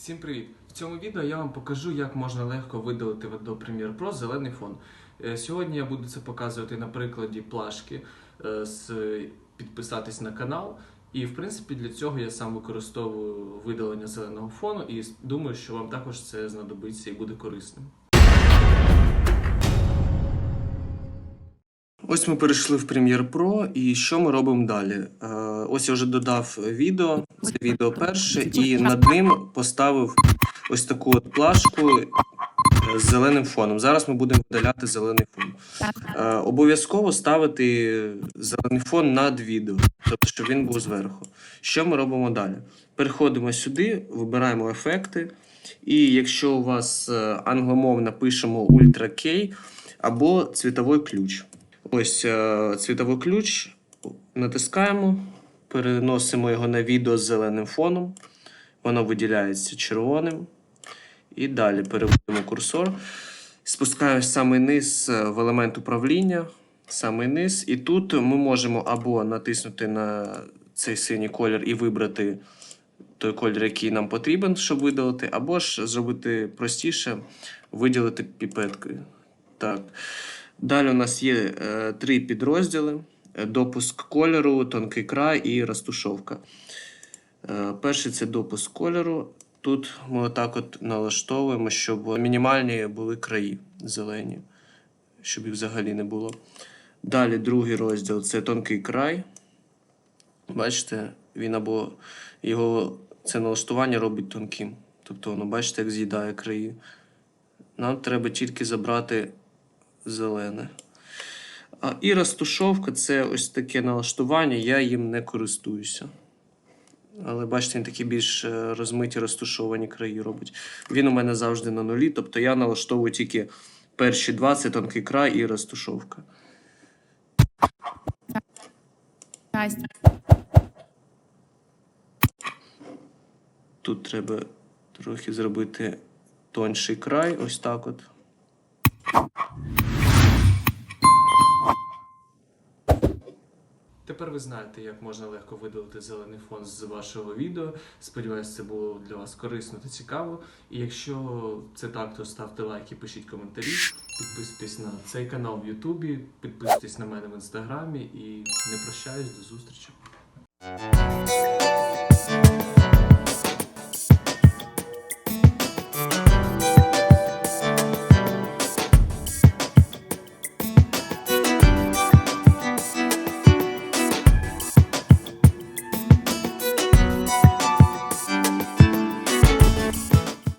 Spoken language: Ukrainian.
Всім привіт! В цьому відео я вам покажу, як можна легко видалити до Premiere Pro зелений фон. Е, Сьогодні я буду це показувати на прикладі плашки е, з підписатись на канал. І в принципі для цього я сам використовую видалення зеленого фону і думаю, що вам також це знадобиться і буде корисним. Ось ми перейшли в Premiere Pro, і що ми робимо далі? Е, Ось я вже додав відео, це відео перше, і над ним поставив ось таку от плашку е, з зеленим фоном. Зараз ми будемо видаляти зелений фон. Е, Обов'язково ставити зелений фон над відео, тобто щоб він був зверху. Що ми робимо далі? Переходимо сюди, вибираємо ефекти, і якщо у вас англомовна, пишемо Ultra K або цвітовий ключ. Ось е, цвітовий ключ, натискаємо, переносимо його на відео з зеленим фоном. Воно виділяється червоним. І далі переводимо курсор. Спускаюсь в самий низ е, в елемент управління, самий низ. І тут ми можемо або натиснути на цей синій колір і вибрати той колір, який нам потрібен, щоб видалити, або ж зробити простіше, виділити піпеткою. Так. Далі у нас є е, три підрозділи: Е, допуск кольору, тонкий край і розтушовка. Е, перший це допуск кольору. Тут ми отак от налаштовуємо, щоб мінімальні були краї зелені, щоб їх взагалі не було. Далі другий розділ це тонкий край. Бачите, він або його це налаштування робить тонким. Тобто воно, бачите, як з'їдає краї. Нам треба тільки забрати зелене. А, і розтушовка це ось таке налаштування, я їм не користуюся. Але бачите, він такі більш е, розмиті, розтушовані краї робить. Він у мене завжди на нулі, тобто я налаштовую тільки перші два це тонкий край і розтушовка. Тут треба трохи зробити тонший край, ось так от. Тепер ви знаєте, як можна легко видалити зелений фон з вашого відео. Сподіваюсь, це було для вас корисно та цікаво. І якщо це так, то ставте лайки, пишіть коментарі, підписуйтесь на цей канал в Ютубі, підписуйтесь на мене в інстаграмі і не прощаюсь до зустрічі.